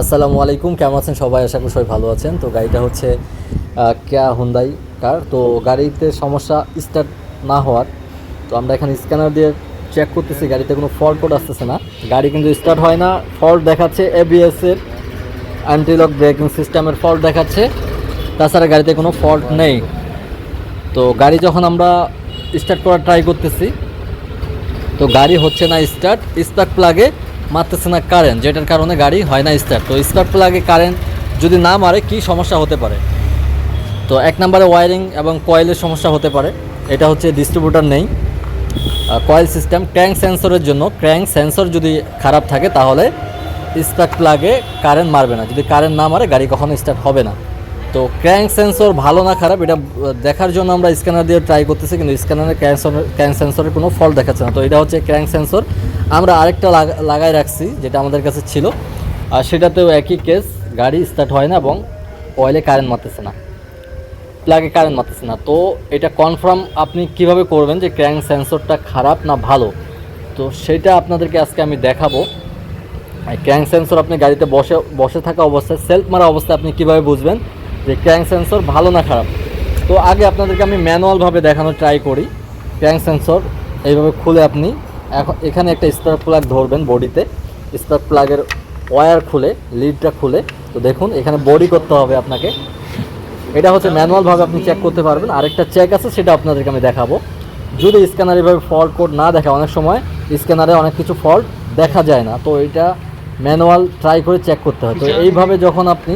আসসালামু আলাইকুম, কেমন আছেন সবাই? আশা করি সবাই ভালো আছেন। তো গাড়িটা হচ্ছে কেয়া হুন্দাই কার তো গাড়িতে সমস্যা স্টার্ট না হওয়ার। তো আমরা এখানে স্ক্যানার দিয়ে চেক করতেছি, গাড়িতে কোনো ফল্ট কোড আসতেছে না। গাড়ি কিন্তু স্টার্ট হয় না ফল্ট দেখাচ্ছে এবিএস এর অ্যান্টিলক ব্রেকিং সিস্টেমের ফল্ট দেখাচ্ছে। তাছাড়া গাড়িতে কোনো ফল্ট নেই। তো গাড়ি যখন আমরা স্টার্ট করার ট্রাই করতেছি, তো গাড়ি হচ্ছে না স্টার্ট স্পার্ক প্লাগে মারতেছে না কারেন্ট, যেটার কারণে গাড়ি হয় না স্টার্ট তো স্পার্ক প্লাগে কারেন্ট যদি না মারে, কি সমস্যা হতে পারে? তো এক নম্বরে ওয়ারিং এবং কয়েলের সমস্যা হতে পারে। এটা হচ্ছে ডিস্ট্রিবিউটার নেই। কয়েল সিস্টেম ক্র্যাঙ্ক সেন্সরের জন্য। ক্র্যাঙ্ক সেন্সর যদি খারাপ থাকে, তাহলে স্পার্ক প্লাগে কারেন্ট মারবে না। যদি কারেন্ট না মারে, গাড়ি কখনো স্টার্ট হবে না। তো ক্র্যাঙ্ক সেন্সর ভালো না খারাপ, এটা দেখার জন্য আমরা স্ক্যানার দিয়ে ট্রাই করতেছি, কিন্তু স্ক্যানারে ক্র্যাঙ্ক ক্র্যাঙ্ক সেন্সরের কোনো ফল্ট দেখাচ্ছে না। তো এটা হচ্ছে ক্র্যাঙ্ক সেন্সর আমরা আরেকটা লাগা- লাগাই রাখছি, যেটা আমাদের কাছে ছিল। আর সেটাতেও একই কেস গাড়ি স্টার্ট হয় না এবং অয়েলে কারেন্ট মারতেছে না। প্লাগে কারেন্ট মারতেছে না। তো এটা কনফার্ম আপনি কীভাবে করবেন যে ক্র্যাঙ্ক সেন্সরটা খারাপ না ভালো? তো সেটা আপনাদেরকে আজকে আমি দেখাবো। ক্র্যাঙ্ক সেন্সর আপনি গাড়িতে বসে বসে থাকা অবস্থায় সেলফ মারা অবস্থায় আপনি কীভাবে বুঝবেন? যে ক্র্যাঙ্ক সেন্সর ভালো না খারাপ। তো আগে আপনাদেরকে আমি ম্যানুয়ালভাবে দেখানোর ট্রাই করি। ক্র্যাঙ্ক সেন্সর এইভাবে খুলে আপনি এখন এখানে একটা স্পার্ক প্লাগ ধরবেন বডিতে। স্পার্ক প্লাগের ওয়্যার খুলে লিডটা খুলে তো দেখুন এখানে বডি করতে হবে আপনাকে। এটা হচ্ছে ম্যানুয়ালভাবে আপনি চেক করতে পারবেন। আরেকটা চেক আছে সেটা আপনাদেরকে আমি দেখাবো। যদি স্ক্যানার এভাবে ফল্ট কোড না দেখা অনেক সময় স্ক্যানারে অনেক কিছু ফল্ট দেখা যায় না। তো এটা ম্যানুয়াল ট্রাই করে চেক করতে হয়। তো এইভাবে যখন আপনি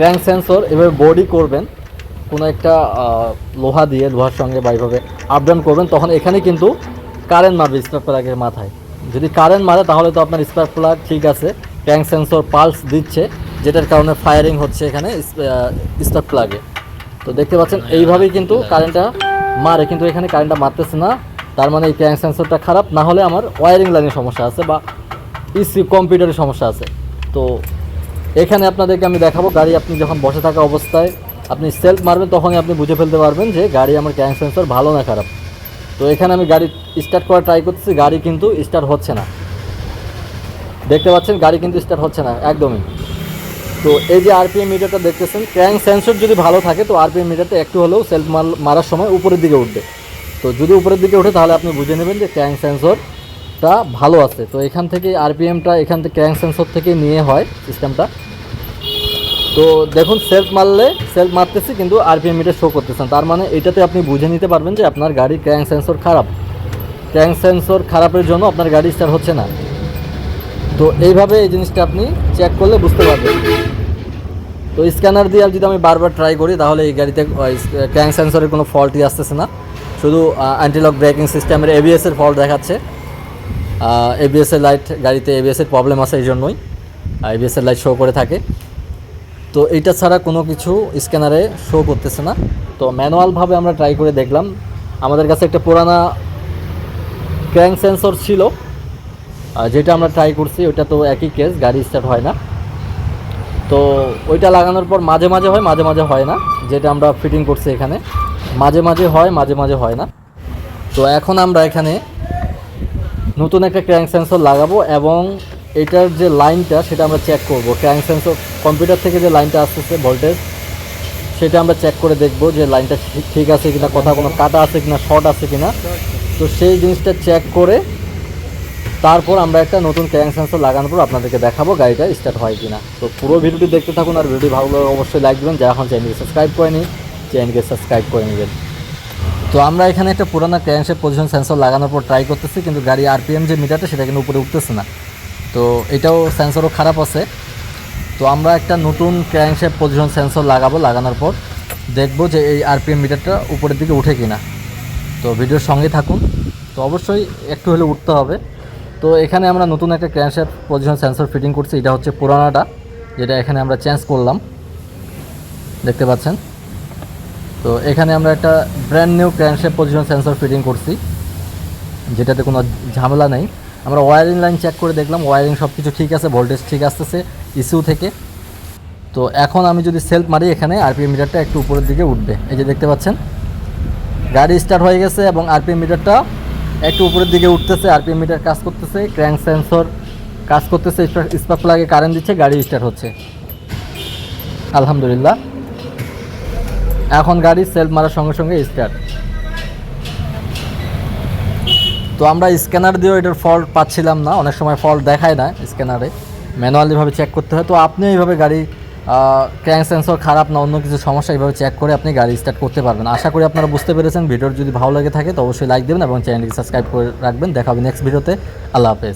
ক্র্যাঙ্ক সেন্সর এভাবে বডি করবেন, কোনো একটা লোহা দিয়ে লোহার সঙ্গে বা এইভাবে আপ ডাউন করবেন, তখন এখানে কিন্তু কারেন্ট মারবে স্পার্ক প্লাগের মাথায়। যদি কারেন্ট মারে, তাহলে তো আপনার স্পার্ক প্লাগ ঠিক আছে ক্র্যাঙ্ক সেন্সর পালস দিচ্ছে, যেটার কারণে ফায়ারিং হচ্ছে এখানে স্পার্ক প্লাগে তো দেখতে পাচ্ছেন, এইভাবেই কিন্তু কারেন্টটা মারে, কিন্তু এখানে কারেন্টটা মারতেছে না। তার মানে এই ক্র্যাঙ্ক সেন্সরটা খারাপ, না হলে আমার ওয়ারিং লাইনের সমস্যা আছে বা ইসি কম্পিউটারের সমস্যা আছে। তো এখানে আপনাদেরকে আমি দেখাবো, গাড়ি আপনি যখন বসে থাকা অবস্থায় আপনি সেলফ মারবেন, তখনই আপনি বুঝে ফেলতে পারবেন যে গাড়ি আমার ক্র্যাঙ্ক সেন্সর ভালো না খারাপ। তো এখানে আমি গাড়ি স্টার্ট করা ট্রাই করতেছি, গাড়ি কিন্তু স্টার্ট হচ্ছে না। দেখতে পাচ্ছেন, গাড়ি কিন্তু স্টার্ট হচ্ছে না, একদমই। তো এই যে আরপিএম মিটারটা দেখতেছেন ক্র্যাঙ্ক সেন্সর যদি ভালো থাকে, তো আরপিএম মিটারটা একটু হলেও সেলফ মারার সময় উপরের দিকে উঠবে। তো যদি উপরের দিকে ওঠে তাহলে আপনি বুঝে নেবেন যে ক্র্যাঙ্ক সেন্সরটা ভালো আছে। তো এখান থেকে আরপিএমটা এখান থেকে ক্র্যাঙ্ক সেন্সর থেকে নিয়ে হয় সিস্টেমটা তো দেখুন সেলফ মারলে সেলফ মারতেছি কিন্তু আরপিএম মিটার শো করতেছেন তার মানে এটাতে আপনি বুঝে নিতে পারবেন যে আপনার গাড়ির ক্র্যাঙ্ক সেন্সর খারাপ। ক্র্যাঙ্ক সেন্সর খারাপের জন্য আপনার গাড়ি স্টার্ট হচ্ছে না। তো এইভাবে এই জিনিসটা আপনি চেক করলে বুঝতে পারবেন। তো স্ক্যানার দিয়ে যদি আমি বারবার ট্রাই করি, তাহলে এই গাড়িতে ক্র্যাঙ্ক সেন্সরের কোনো ফল্টই আসতেছে না। শুধু অ্যান্টিলক ব্রেকিং সিস্টেমের এবিএস এর ফল্ট দেখাচ্ছে। এবিএস এর লাইট গাড়িতে এবিএস এর প্রবলেম আছে এই জন্যই এবিএস এর লাইট শো করে থাকে। তো এইটা ছাড়া কোনো কিছু স্ক্যানারে শো করতেছে না। তো ম্যানুয়ালভাবে আমরা ট্রাই করে দেখলাম। আমাদের কাছে একটা পুরানা ক্র্যাঙ্ক সেন্সর ছিল। যেটা আমরা ট্রাই করছি ওটা তো একই কেস গাড়ি স্টার্ট হয় না। তো ওইটা লাগানোর পর মাঝে মাঝে হয়, মাঝে মাঝে হয় না। যেটা আমরা ফিটিং করছি এখানে। মাঝে মাঝে হয়, মাঝে মাঝে হয় না। তো এখন আমরা এখানে নতুন একটা ক্র্যাঙ্ক সেন্সর লাগাবো এবং এটার যে লাইনটা সেটা আমরা চেক করব। ক্র্যাঙ্ক সেন্সর কম্পিউটার থেকে যে লাইনটা আসতেছে ভোল্টেজ সেটা আমরা চেক করে দেখব যে লাইনটা ঠিক- আছে কিনা কোথাও কোনো কাটা আছে কিনা শর্ট আছে কিনা। তো সেই জিনিসটা চেক করে তারপর আমরা একটা নতুন ক্র্যাঙ্ক সেন্সর লাগানোর পর আপনাদেরকে দেখাবো গাড়িটা স্টার্ট হয় কিনা। তো পুরো ভিডিওটি দেখতে থাকুন আর ভিডিও ভালো অবশ্যই লাইক দেবেন। যারা এখন চ্যানেলকে সাবস্ক্রাইব করেনি চ্যানেলকে সাবস্ক্রাইব করে নেবেন। তো আমরা এখানে একটা পুরানো ক্র্যাঙ্কশেপ পজিশন সেন্সর লাগানোর পর ট্রাই করতেছি, কিন্তু গাড়ি আরপিএম যে মিটারটা সেটা কিন্তু উপরে উঠতেছে না। তো এটাও সেন্সরও খারাপ আছে। তো আমরা একটা নতুন ক্র্যাঙ্কশেপ পজিশন সেন্সর লাগাবো, লাগানোর পর দেখব যে এই আরপিএম মিটারটা উপরের দিকে উঠে কিনা। তো ভিডিওর সঙ্গে থাকুন। তো অবশ্যই একটু হলে উঠতে হবে। তো এখানে আমরা নতুন একটা ক্র্যাঙ্কশেপ পজিশন সেন্সর ফিটিং করছি, এটা হচ্ছে পুরানাটা, যেটা এখানে আমরা চেঞ্জ করলাম। দেখতে পাচ্ছেন? তো এখানে আমরা একটা brand new crankshaft position sensor fitting করছি, যেটাতে কোনো ঝামেলা নেই। আমরা ওয়ারিং লাইন চেক করে দেখলাম ওয়ারিং সব কিছু ঠিক আছে ভোল্টেজ ঠিক আসতেছে ইস্যু থেকে। তো এখন আমি যদি সেলফ মারি, এখানে আরপিএম মিটারটা একটু উপরের দিকে উঠবে। এই যে দেখতে পাচ্ছেন, গাড়ি স্টার্ট হয়ে গেছে এবং আরপিএম মিটারটা একটু উপরের দিকে উঠতেছে। আরপিএম মিটার কাজ করতেছে ক্র্যাঙ্ক সেন্সর কাজ করতেছে স্পার্ক প্লাগে কারেন্ট দিচ্ছে, গাড়ি স্টার্ট হচ্ছে। আলহামদুলিল্লাহ। এখন গাড়ি সেলফ মারার সঙ্গে সঙ্গে স্টার্ট তো আমরা স্ক্যানার দিয়েও এটার ফল্ট পাচ্ছিলাম না, অনেক সময় ফল্ট দেখায় না স্ক্যানারে ম্যানুয়ালিভাবে চেক করতে হয়। তো আপনি এইভাবে গাড়ি ক্র্যাঙ্ক সেন্সর খারাপ না, অন্য কিছু সমস্যা এইভাবে চেক করে আপনি গাড়ি স্টার্ট করতে পারবেন। আশা করি আপনারা বুঝতে পেরেছেন। ভিডিওর যদি ভালো লাগে থাকে, তো অবশ্যই লাইক দেবেন এবং চ্যানেলটি সাবস্ক্রাইব করে রাখবেন। দেখা হবে নেক্সট ভিডিওতে আল্লাহ হাফেজ।